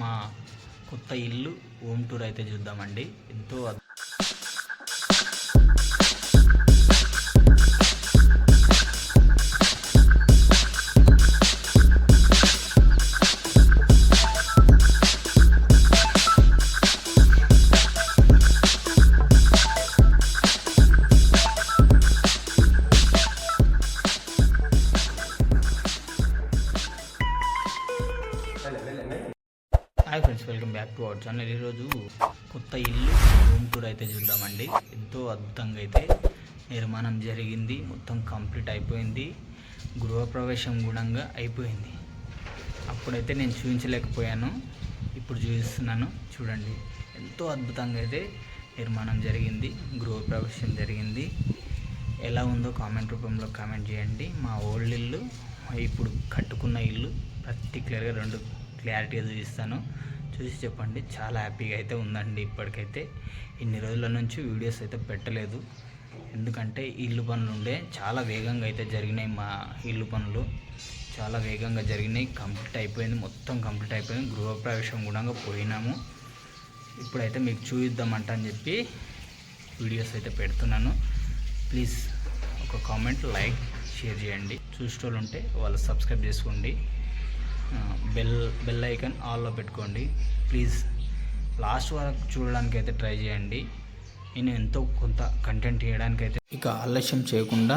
మా కొత్త ఇల్లు హోమ్ టూర్ అయితే చూద్దామండి. ఎంతో బ్యాక్ టు అవర్ ఛానల్ ఈరోజు కొత్త ఇల్లు రూమ్ టూర్ అయితే చూద్దామండి. ఎంతో అద్భుతంగా అయితే నిర్మాణం జరిగింది. మొత్తం కంప్లీట్ అయిపోయింది. గృహప్రవేశం గుణంగా అయిపోయింది. అప్పుడైతే నేను చూపించలేకపోయాను. ఇప్పుడు చూపిస్తున్నాను. చూడండి. ఎంతో అద్భుతంగా అయితే నిర్మాణం జరిగింది. గృహప్రవేశం జరిగింది. ఎలా ఉందో కామెంట్ రూపంలో కామెంట్ చేయండి. మా ఓల్డ్ ఇల్లు ఇప్పుడు కట్టుకున్న ఇల్లు. పర్టికులర్గా రెండు క్లారిటీగా చూపిస్తాను. చూసి చెప్పండి. చాలా హ్యాపీగా అయితే ఉందండి ఇప్పటికైతే. ఇన్ని రోజుల నుంచి వీడియోస్ అయితే పెట్టలేదు. ఎందుకంటే ఇల్లు పనులు ఉండే చాలా వేగంగా అయితే జరిగినాయి మా ఇల్లు పనులు. చాలా వేగంగా జరిగినాయి. కంప్లీట్ అయిపోయింది. మొత్తం కంప్లీట్ అయిపోయింది. గృహప్రవేశం కూడా పోయినాము. ఇప్పుడైతే మీకు చూపిద్దామంట అని చెప్పి వీడియోస్ అయితే పెడుతున్నాను. ప్లీజ్ ఒక కామెంట్ లైక్ షేర్ చేయండి. చూసేటోళ్ళు ఉంటే వాళ్ళు సబ్స్క్రైబ్ చేసుకోండి. బెల్ బెల్ ఐకన్ ఆల్లో పెట్టుకోండి. ప్లీజ్ లాస్ట్ వరకు చూడడానికి అయితే ట్రై చేయండి. నేను ఎంతో కొంత కంటెంట్ చేయడానికి అయితే ఇక ఆలస్యం చేయకుండా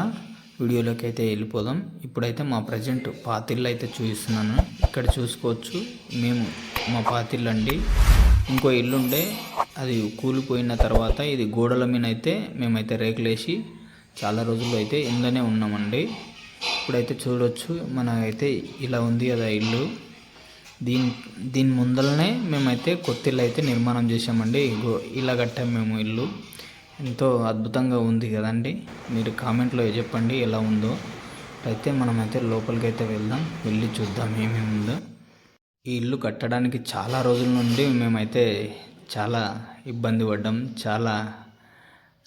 వీడియోలోకి అయితే వెళ్ళిపోదాం. ఇప్పుడైతే మా ప్రజెంట్ పాతిళ్ళు అయితే చూపిస్తున్నాను. ఇక్కడ చూసుకోవచ్చు మేము మా పాతిళ్ళు అండి ఇంకో ఇల్లు ఉండే అది కూలిపోయిన తర్వాత ఇది గోడల మీద అయితే మేమైతే రేకులేసి చాలా రోజులు అయితే ఇందులోనే ఉన్నామండి. ఇప్పుడైతే చూడొచ్చు. మన అయితే ఇలా ఉంది కదా ఇల్లు. దీని దీని ముందరనే మేమైతే కొత్త ఇల్లు అయితే నిర్మాణం చేసామండి ఇలా కట్టాం మేము ఇల్లు. ఎంతో అద్భుతంగా ఉంది కదండి. మీరు కామెంట్లో చెప్పండి ఎలా ఉందో. అయితే మనమైతే లోపలికి అయితే వెళ్దాం. వెళ్ళి చూద్దాం ఏమేమి ఉందో ఈ ఇల్లు కట్టడానికి చాలా రోజుల నుండి మేమైతే చాలా ఇబ్బంది పడ్డాం. చాలా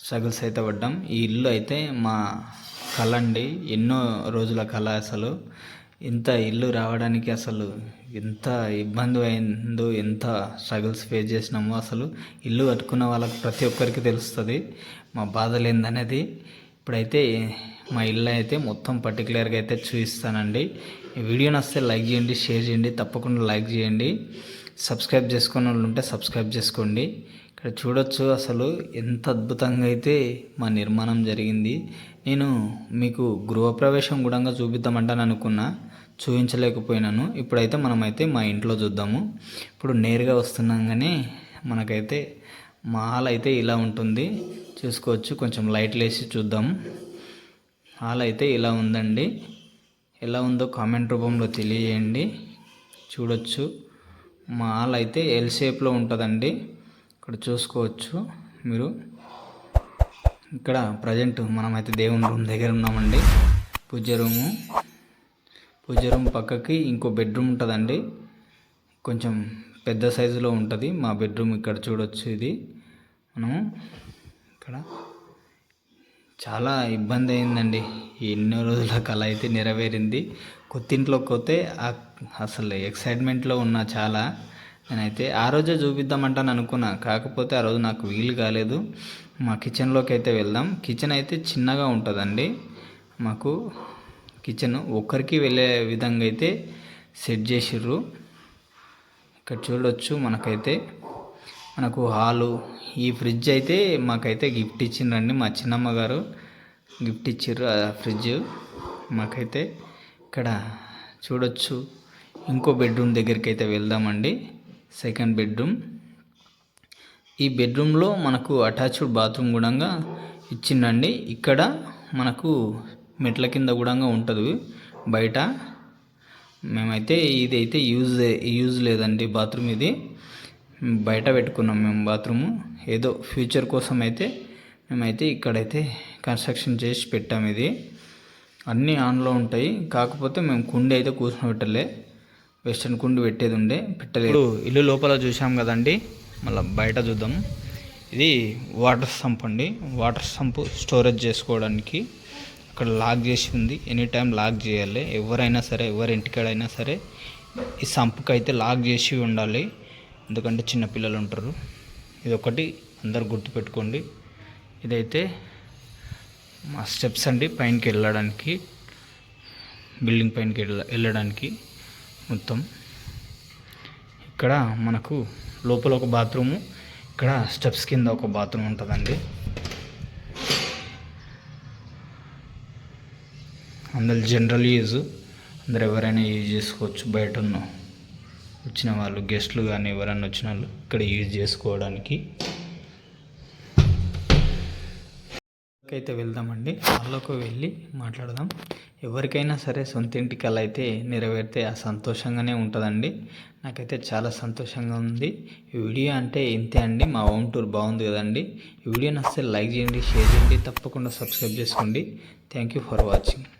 స్ట్రగుల్స్ అయితే పడ్డాం. ఈ ఇల్లు అయితే మా కళ అండి. ఎన్నో రోజుల కళ అసలు. ఇంత ఇల్లు రావడానికి అసలు ఎంత ఇబ్బంది అయిందో ఎంత స్ట్రగుల్స్ ఫేస్ చేసినామో అసలు ఇల్లు కట్టుకున్న వాళ్ళకి ప్రతి ఒక్కరికి తెలుస్తుంది. మా బాధలు ఏందనేది ఇప్పుడైతే మా ఇల్లు అయితే మొత్తం పర్టికులర్గా అయితే చూపిస్తానండి. వీడియో నచ్చితే లైక్ చేయండి షేర్ చేయండి తప్పకుండా లైక్ చేయండి. సబ్స్క్రైబ్ చేసుకున్న వాళ్ళు ఉంటే సబ్స్క్రైబ్ చేసుకోండి. ఇక్కడ చూడొచ్చు అసలు ఎంత అద్భుతంగా అయితే మా నిర్మాణం జరిగింది. నేను మీకు గృహప్రవేశం కూడా చూపిద్దామంటాను అనుకున్నా చూపించలేకపోయినాను ఇప్పుడైతే మనమైతే మా ఇంట్లో చూద్దాము. ఇప్పుడు నేరుగా వస్తున్నాగానే మనకైతే మా హాల్ అయితే ఇలా ఉంటుంది. చూసుకోవచ్చు కొంచెం లైట్లు వేసి చూద్దాం. హాల్ అయితే ఇలా ఉందండి. ఎలా ఉందో కామెంట్ రూపంలో తెలియజేయండి. చూడొచ్చు. మా హాల్ అయితే ఎల్ షేప్లో ఉంటుందండి. ఇక్కడ చూసుకోవచ్చు మీరు. ఇక్కడ ప్రజెంట్ మనమైతే దేవుని రూమ్ దగ్గర ఉన్నామండి. పూజ రూము పూజ రూమ్ పక్కకి ఇంకో బెడ్రూమ్ ఉంటుందండి. కొంచెం పెద్ద సైజులో ఉంటుంది. మా బెడ్రూమ్ ఇక్కడ చూడొచ్చు ఇది. మనము ఇక్కడ. చాలా ఇబ్బంది అయిందండి. ఎన్నో రోజుల కళ అయితే నెరవేరింది. కొత్తింట్లోకి పోతే ఆ- అసలు ఎక్సైట్మెంట్లో ఉన్నా చాలా. నేనైతే ఆ రోజే చూపిద్దామంటాను అనుకున్నా. కాకపోతే ఆ రోజు నాకు వీలు కాలేదు. మా కిచెన్లోకి అయితే వెళ్దాం. కిచెన్ అయితే చిన్నగా ఉంటుందండి. మాకు కిచెన్ ఒక్కరికి వెళ్ళే విధంగా అయితే సెట్ చేసిర్రు. ఇక్కడ చూడొచ్చు మనకైతే. మనకు హాలు ఈ ఫ్రిడ్జ్ అయితే మాకైతే గిఫ్ట్ ఇచ్చిండ్రండి మా చిన్నమ్మ గారు. గిఫ్ట్ ఇచ్చిర్రు ఆ ఫ్రిడ్జ్. మాకైతే ఇక్కడ చూడొచ్చు. ఇంకో బెడ్రూమ్ దగ్గరికి అయితే వెళ్దామండి. Second bedroom. ఈ బెడ్రూమ్లో మనకు అటాచ్డ్ బాత్రూమ్ కూడా ఇచ్చిండండి. ఇక్కడ మనకు మెట్ల కింద కూడా ఉంటుంది బయట. మేమైతే ఇది అయితే యూజ్ యూజ్ లేదండి బాత్రూమ్ ఇది. బయట పెట్టుకున్నాం మేము బాత్రూము. ఏదో ఫ్యూచర్ కోసం అయితే మేమైతే ఇక్కడైతే కన్స్ట్రక్షన్ చేసి పెట్టాం ఇది. అన్నీ ఆన్లో ఉంటాయి. కాకపోతే మేము కుండి అయితే కూర్చొని పెట్టలే వెస్టర్న్ కుండి పెట్టేది ఉండే పెట్టలేదు. ఇల్లు లోపల చూసాం కదండి. మళ్ళీ బయట చూద్దాం. ఇది వాటర్ సంప్ అండి. వాటర్ సంప్ స్టోరేజ్ చేసుకోవడానికి అక్కడ లాక్ చేసి ఉంది. ఎనీ టైం లాక్ చేయాలి. ఎవరైనా సరే ఎవరి ఇంటికాడైనా సరే ఈ సంప్కి అయితే లాక్ చేసి ఉండాలి. ఎందుకంటే చిన్నపిల్లలు ఉంటారు. ఇది ఒకటి అందరు గుర్తుపెట్టుకోండి. ఇదైతే మా స్టెప్స్ అండి పైనకి వెళ్ళడానికి బిల్డింగ్ పైనకి వెళ్ళ వెళ్ళడానికి మొత్తం. ఇక్కడ మనకు లోపల ఒక బాత్రూము ఇక్కడ స్టెప్స్ కింద ఒక బాత్రూమ్ ఉంటుందండి. అందరు జనరల్ యూజ్ అందరు ఎవరైనా యూజ్ చేసుకోవచ్చు. బయట ఉన్న వచ్చిన వాళ్ళు గెస్ట్లు కానీ ఎవరైనా వచ్చిన వాళ్ళు ఇక్కడ యూజ్ చేసుకోవడానికి. అయితే వెళ్దామండి. వాళ్ళకు వెళ్ళి మాట్లాడదాం. ఎవరికైనా సరే సొంత ఇంటి అయితే నెరవేరితే ఆ సంతోషంగానే ఉంటుందండి. నాకైతే చాలా సంతోషంగా ఉంది. ఈ వీడియో అంటే ఇంతే అండి. మా హోమ్ టూర్ బాగుంది కదండి. ఈ వీడియో నచ్చితే లైక్ చేయండి షేర్ చేయండి. తప్పకుండా సబ్స్క్రైబ్ చేసుకోండి. Thank you for watching